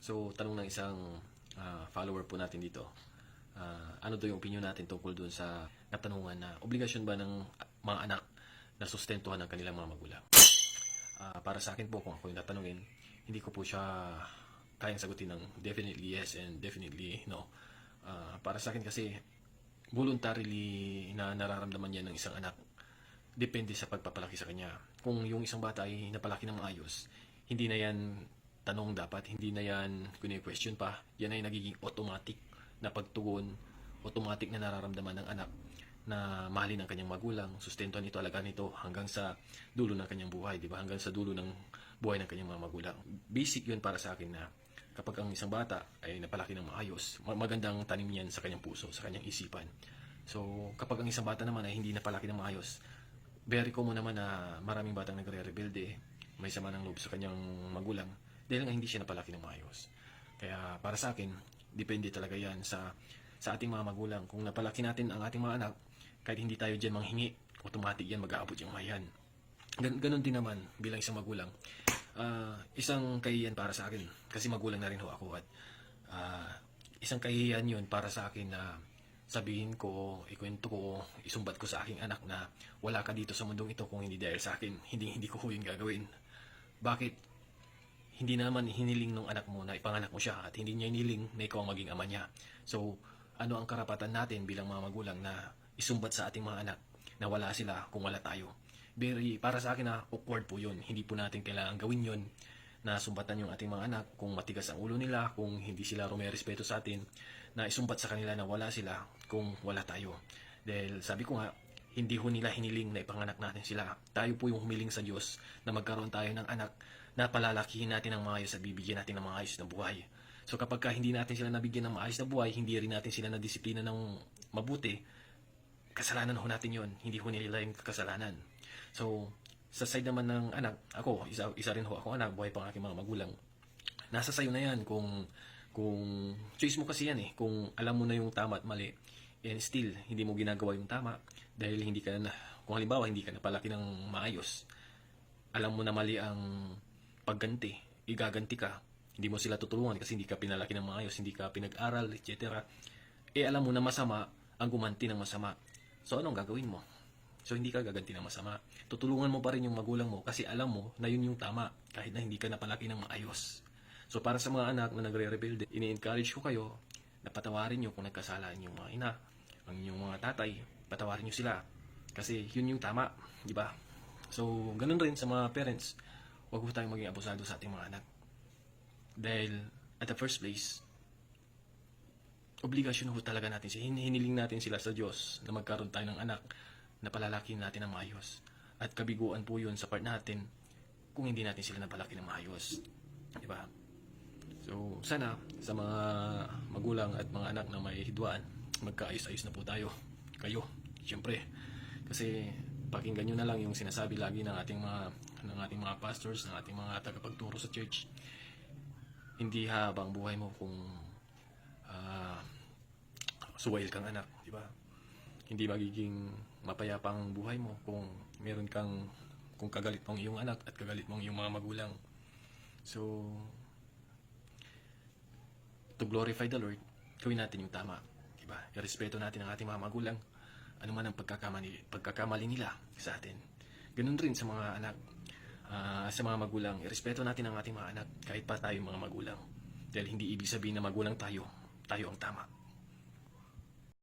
So, tanong ng isang ah, follower po natin dito. ah, ano daw yung opinion natin tungkol doon sa katanungan na obligasyon ba ng mga anak na sustentuhan ng kanilang mga magulang? Ah, para sa akin po, kung ako yung tatanungin, hindi ko po siya kayang sagutin ng definitely yes and definitely no. Ah, para sa akin kasi, voluntarily na nararamdaman yan ng isang anak depende sa pagpapalaki sa kanya. Kung yung isang bata ay napalaki ng maayos, hindi na yan tanong dapat, hindi na yan question pa, yan ay nagiging automatic na pagtugon, automatic na nararamdaman ng anak na mahalin ang kanyang magulang, sustentuhan ito, alagaan ito hanggang sa dulo ng kanyang buhay, di ba? Hanggang sa dulo ng buhay ng kanyang mga magulang. Basic yun para sa akin na kapag ang isang bata ay napalaki ng maayos, ma- magandang tanim yan sa kanyang puso, sa kanyang isipan. So, kapag ang isang bata naman ay hindi napalaki ng maayos, very common naman na maraming batang nagre-rebelde, may sama ng loob sa kanyang magulang, dahil nga hindi siya napalaki ng maayos. Kaya para sa akin, depende talaga yan sa sa ating mga magulang. Kung napalaki natin ang ating mga anak, kahit hindi tayo dyan manghingi, automatic yan, mag-aabot yung mayan. Gan ganon din naman bilang isang magulang. Ah, isang kahiyan para sa akin, kasi magulang na rin ho ako at ah, isang kahiyan yun para sa akin na sabihin ko, ikwento ko, isumbat ko sa aking anak na wala ka dito sa mundong ito kung hindi dahil sa akin, hindi hindi ko ho yun gagawin. Bakit? Hindi naman hiniling ng anak mo na ipanganak mo siya at hindi niya hiniling na ikaw ang maging ama niya. So, ano ang karapatan natin bilang mga magulang na isumbat sa ating mga anak na wala sila kung wala tayo? Very, para sa akin na awkward po yun. Hindi po natin kailangan gawin yun na sumbatan yung ating mga anak kung matigas ang ulo nila, kung hindi sila rumerespeto sa atin, na isumbat sa kanila na wala sila kung wala tayo. Dahil sabi ko nga, hindi ho nila hiniling na ipanganak natin sila. Tayo po yung humiling sa Diyos na magkaroon tayo ng anak na palalakihin natin ng maayos at bibigyan natin ng maayos na buhay. So kapag ka hindi natin sila nabigyan ng maayos na buhay, hindi rin natin sila na disiplina ng mabuti, kasalanan ho natin yon Hindi ho nila yung kasalanan. So, sa side naman ng anak, ako, isa, isa rin ho ako anak, buhay pang aking mga magulang. Nasa sayo na yan kung kung choice mo kasi yan eh, kung alam mo na yung tama at mali, and still, hindi mo ginagawa yung tama, dahil hindi ka na, kung halimbawa, hindi ka napalaki ng maayos, alam mo na mali ang pagganti, igaganti ka, hindi mo sila tutulungan kasi hindi ka pinalaki ng maayos, hindi ka pinag-aral, etc. Eh alam mo na masama ang gumanti ng masama. So anong gagawin mo? So hindi ka gaganti ng masama. Tutulungan mo pa rin yung magulang mo kasi alam mo na yun yung tama kahit na hindi ka napalaki ng maayos. So para sa mga anak na nagre-rebelde, ini-encourage ko kayo na patawarin nyo kung nagkasala yung mga ina, ang inyong mga tatay, patawarin nyo sila. Kasi yun yung tama, di ba? So, ganun rin sa mga parents, huwag po tayong maging abusado sa ating mga anak. Dahil, at the first place, obligasyon ho talaga natin sila. Hin- Hiniling natin sila sa Diyos na magkaroon tayo ng anak na palalaki natin ng maayos. At kabiguan po yun sa part natin kung hindi natin sila napalaki ng maayos. Di ba? So, sana sa mga magulang at mga anak na may hidwaan, magkaayos-ayos na po tayo. Kayo, siyempre. Kasi pakinggan nyo na lang yung sinasabi lagi ng ating mga ng ating mga pastors, ng ating mga tagapagturo sa church. Hindi habang buhay mo kung ah suwail kang anak, di ba? Hindi magiging mapayapang buhay mo kung meron kang kung kagalit mong iyong anak at kagalit mong iyong mga magulang. So, to glorify the Lord, gawin natin yung tama. Diba? Irespeto natin ang ating mga magulang. Ano man ang pagkakamali, pagkakamali nila sa atin. Ganun rin sa mga anak, ah, sa mga magulang. Irespeto natin ang ating mga anak kahit pa tayo mga magulang. Dahil hindi ibig sabihin na magulang tayo, tayo ang tama.